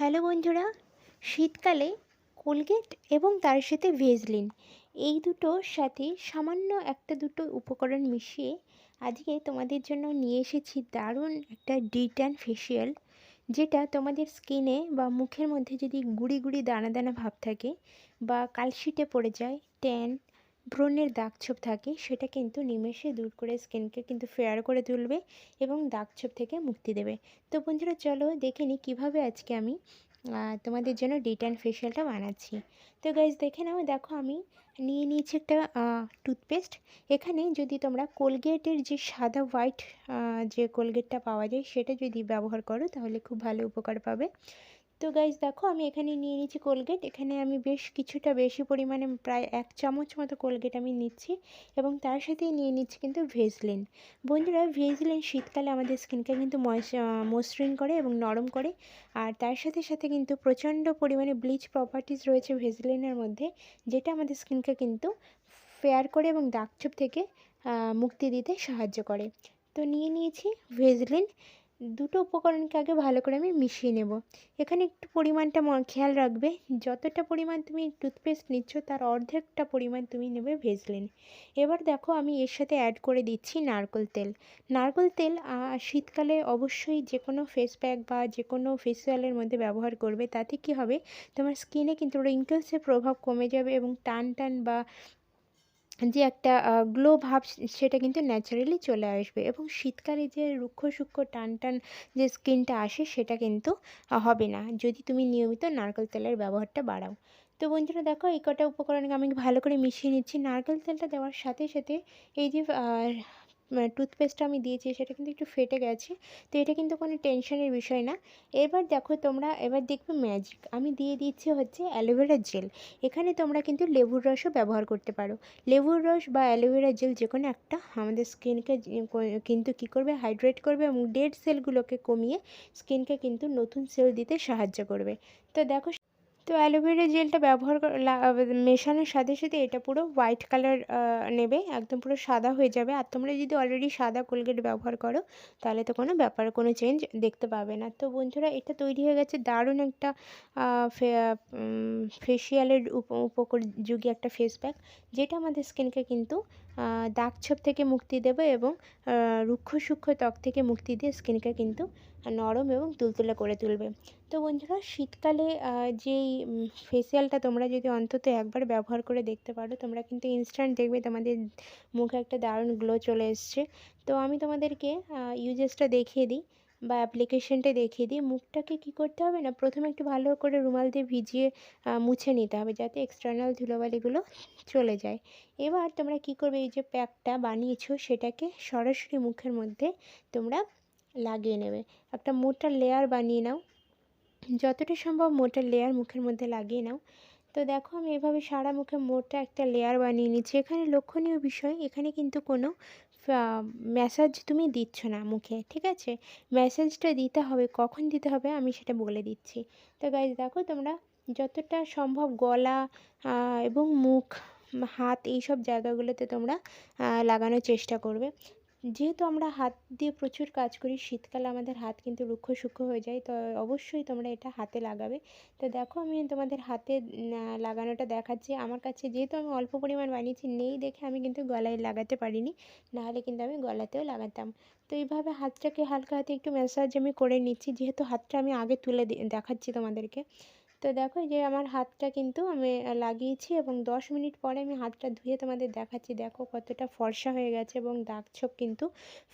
Hello বন্ধুরা, শীতকালে Colgate এবং তার সাথে ভেজলিন, এই দুটোর সাথে সামান্য একটা দুটো উপকরণ মিশিয়ে আজকে তোমাদের জন্য নিয়ে এসেছি দারুণ একটা ডিটান ফেসিয়াল, যেটা তোমাদের স্কিনে বা মুখের মধ্যে যদি গুড়ি গুড়ি দানা দানা ভাব থাকে বা কালশিটে পড়ে যায় ট্যান ব্রণের দাগ ছোপ থাকে, সেটা কিন্তু নিমেষে দূর করে স্কিনকে কিন্তু ফেয়ার করে তুলবে এবং দাগ ছোপ থেকে মুক্তি দেবে। তো বন্ধুরা, চলো দেখে নিই কীভাবে আজকে আমি তোমাদের জন্য ডিটান ফেশিয়ালটা বানাচ্ছি। তো গাইজ দেখে নাও, দেখো আমি নিয়ে নিয়েছি একটা টুথপেস্ট এখানে যদি তোমরা কোলগেটের যে সাদা হোয়াইট যে কোলগেটটা পাওয়া যায়, সেটা যদি ব্যবহার করো, তাহলে খুব ভালো উপকার পাবে। তো গাইজ দেখো আমি এখানে নিয়ে নিচ্ছি কোলগেট এখানে আমি বেশ কিছুটা বেশি পরিমাণে প্রায় এক চামচ মতো কোলগেট আমি নিচ্ছি এবং তার সাথে নিয়ে নিচ্ছি কিন্তু ভেজলিন বন্ধুরা ভেজলিন শীতকালে আমাদের স্কিনকে কিন্তু মসৃণ করে এবং নরম করে। আর তার সাথে সাথে কিন্তু প্রচণ্ড পরিমাণে ব্লিচ প্রপার্টিস রয়েছে ভেজলিনের মধ্যে, যেটা আমাদের স্কিনকে কিন্তু ফেয়ার করে এবং দাগছোপ থেকে মুক্তি দিতে সাহায্য করে। তো নিয়ে নিয়েছি ভেজলিন দুটো উপকরণকে আগে ভালো করে আমি মিশিয়ে নেব। এখানে একটু পরিমাণটা খেয়াল রাখবে, যতটা পরিমাণ তুমি টুথপেস্ট নিচ্ছ তার অর্ধেকটা পরিমাণ তুমি নেবে ভেজলিন এবার দেখো আমি এর সাথে অ্যাড করে দিচ্ছি নারকোল তেল। নারকোল তেল শীতকালে অবশ্যই যে কোনো ফেস প্যাক বা যে কোনো ফেসিয়ালের মধ্যে ব্যবহার করবে, তাতে কি হবে? তোমার স্কিনে কিন্তু রিঙ্কেলসের প্রভাব কমে যাবে এবং টান টান বা যে একটা গ্লো ভাব সেটা কিন্তু ন্যাচারালি চলে আসবে এবং শীতকালে যে রুক্ষ সূক্ষ্ম টান টান যে স্কিনটা আসে সেটা কিন্তু হবে না। যদি তুমি নিয়মিত নারকেল তেলের ব্যবহারটা বাড়াও। তো বন্ধুরা দেখো, এই কটা উপকরণকে আমি ভালো করে মিশিয়ে নিচ্ছি। নারকেল তেলটা দেওয়ার সাথে সাথে এই যে টুথপেস্টটা আমি দিয়েছি, সেটা কিন্তু একটু ফেটে গেছে, তো এটা কিন্তু কোনো টেনশনের বিষয় না। এবার দেখো তোমরা, এবার দেখবে ম্যাজিক আমি দিয়ে দিচ্ছি হচ্ছে অ্যালোভেরা জেল এখানে তোমরা কিন্তু লেবুর রসও ব্যবহার করতে পারো। লেবুর রস বা অ্যালোভেরা জেল যে কোনো একটা আমাদের স্কিনকে কিন্তু কী করবে? হাইড্রেট করবে এবং ডেড সেলগুলোকে কমিয়ে স্কিনকে কিন্তু নতুন সেল দিতে সাহায্য করবে। তো দেখো তো অ্যালোভেরা জেলটা ব্যবহার মেশানোর সাথে সাথে এটা পুরো হোয়াইট কালার নেবে, একদম পুরো সাদা হয়ে যাবে। আর তোমরা যদি অলরেডি সাদা কোলগেট ব্যবহার করো, তাহলে তো কোনো ব্যাপার, কোনো চেঞ্জ দেখতে পাবে না। তো বন্ধুরা, এটা তৈরি হয়ে গেছে দারুণ একটা ফেসিয়ালের উপযোগী একটা ফেস প্যাক যেটা আমাদের স্কিনকে কিন্তু দাগ ছোপ থেকে মুক্তি দেবে এবং রুক্ষ সূক্ষ্ম ত্বক থেকে মুক্তি দিয়ে স্কিনকে কিন্তু নরম এবং তুলতুলে করে তুলবে। তো বন্ধুরা, শীতকালে যেই ফেসিয়ালটা তোমরা যদি অন্তত একবার ব্যবহার করে দেখতে পারো, তোমরা কিন্তু ইনস্ট্যান্ট দেখবে তোমাদের মুখে একটা দারুণ গ্লো চলে এসছে। তো আমি তোমাদেরকে ইউজেসটা দেখিয়ে দিই বা অ্যাপ্লিকেশনটা দেখিয়ে দিই। মুখটাকে কি করতে হবে না, প্রথমে একটু ভালো করে রুমাল দিয়ে ভিজিয়ে মুছে নিতে হবে যাতে এক্সটার্নাল ধুলোবালিগুলো চলে যায়। এবার তোমরা কি করবে, এই যে প্যাকটা বানিয়েছো সেটাকে সরাসরি মুখের মধ্যে তোমরা লাগিয়ে নেবে। একটা মোটা লেয়ার বানিয়ে নাও। যতটা সম্ভব মোটা লেয়ার মুখের মধ্যে লাগিয়ে নাও। তো দেখো আমি এভাবে সারা মুখে মোটা একটা লেয়ার বানিয়ে নিচ্ছি। এখানে লক্ষণীয় বিষয়, এখানে কিন্তু কোনো ম্যাসাজ তুমি দিচ্ছ না মুখে, ঠিক আছে? ম্যাসাজটা দিতে হবে, কখন দিতে হবে আমি সেটা বলে দিচ্ছি। তো গাইজ দেখো তোমরা যতটা সম্ভব গলা এবং মুখ, হাত এই সব জায়গাগুলোতে তোমরা লাগানোর চেষ্টা করবে। যেহেতু আমরা হাত দিয়ে প্রচুর কাজ করি, শীতকালে আমাদের হাত কিন্তু রুক্ষ সূক্ষ্ম হয়ে যায়, তো অবশ্যই তোমরা এটা হাতে লাগাবে। তো দেখো আমি তোমাদের হাতে লাগানোটা দেখাচ্ছি। আমার কাছে যেহেতু আমি অল্প পরিমাণ বানিয়েছি, নেই দেখে আমি কিন্তু গলায় লাগাতে পারিনি, নাহলে কিন্তু আমি গলাতেও লাগাতাম। তো এইভাবে হাতটাকে হালকা হাতে একটু ম্যাসাজ আমি করে নিচ্ছি, যেহেতু হাতটা আমি আগে তুলে দেখাচ্ছি তোমাদেরকে। তো দেখো যে আমার হাতটা কিন্তু আমি লাগিয়েছি এবং দশ মিনিট পরে আমি হাতটা ধুয়ে তোমাদের দেখাচ্ছি। দেখো কতটা ফর্সা হয়ে গেছে এবং দাগ ছোপ কিন্তু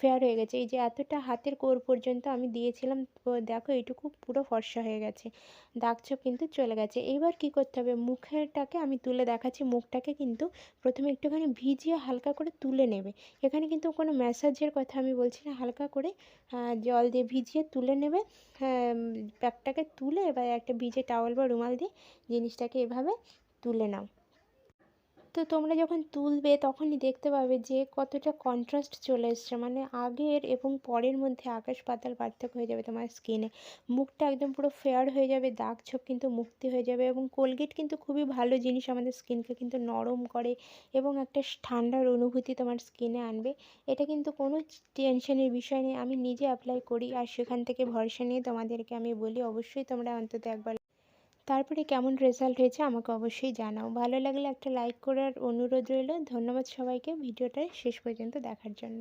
ফেয়ার হয়ে গেছে। এই যে এতটা হাতের কোর পর্যন্ত আমি দিয়েছিলাম, তো দেখো এইটুকু পুরো ফর্সা হয়ে গেছে, দাগ ছোপ কিন্তু চলে গেছে। এইবার কি করতে হবে? মুখেরটাকে আমি তুলে দেখাচ্ছি। মুখটাকে কিন্তু প্রথমে একটুখানি ভিজিয়ে হালকা করে তুলে নেবে। এখানে কিন্তু কোনো ম্যাসাজের কথা আমি বলছি না। হালকা করে জল দিয়ে ভিজিয়ে তুলে নেবে। প্যাকটাকে তুলে এবার একটা ভিজে টাওয়াল বা রুমাল দিয়ে জিনিসটাকে এভাবে তুলে নাও। তো তোমরা যখন তুলবে তখনই দেখতে পাবে যে কতটা কন্ট্রাস্ট চলে এসছে। মানে আগের এবং পরের মধ্যে আকাশ পাতাল পার্থক্য হয়ে যাবে তোমার স্কিনে মুখটা একদম পুরো ফেয়ার হয়ে যাবে, দাগ ছোপ কিন্তু মুক্তি হয়ে যাবে এবং কোলগেট কিন্তু খুবই ভালো জিনিস আমাদের স্কিনকে কিন্তু নরম করে এবং একটা ঠান্ডার অনুভূতি তোমার স্কিনে আনবে। এটা কিন্তু কোনো টেনশনের বিষয় নেই। আমি নিজে অ্যাপ্লাই করি আর সেখান থেকে ভরসা নিয়ে তোমাদেরকে আমি বলি। অবশ্যই তোমরা অন্তত একবার তারপরে কেমন রেজাল্ট হয়েছে আমাকে অবশ্যই জানাও। ভালো লাগলে একটা লাইক করার অনুরোধ রইল। ধন্যবাদ সবাইকে। ভিডিওটা শেষ পর্যন্ত দেখার জন্য।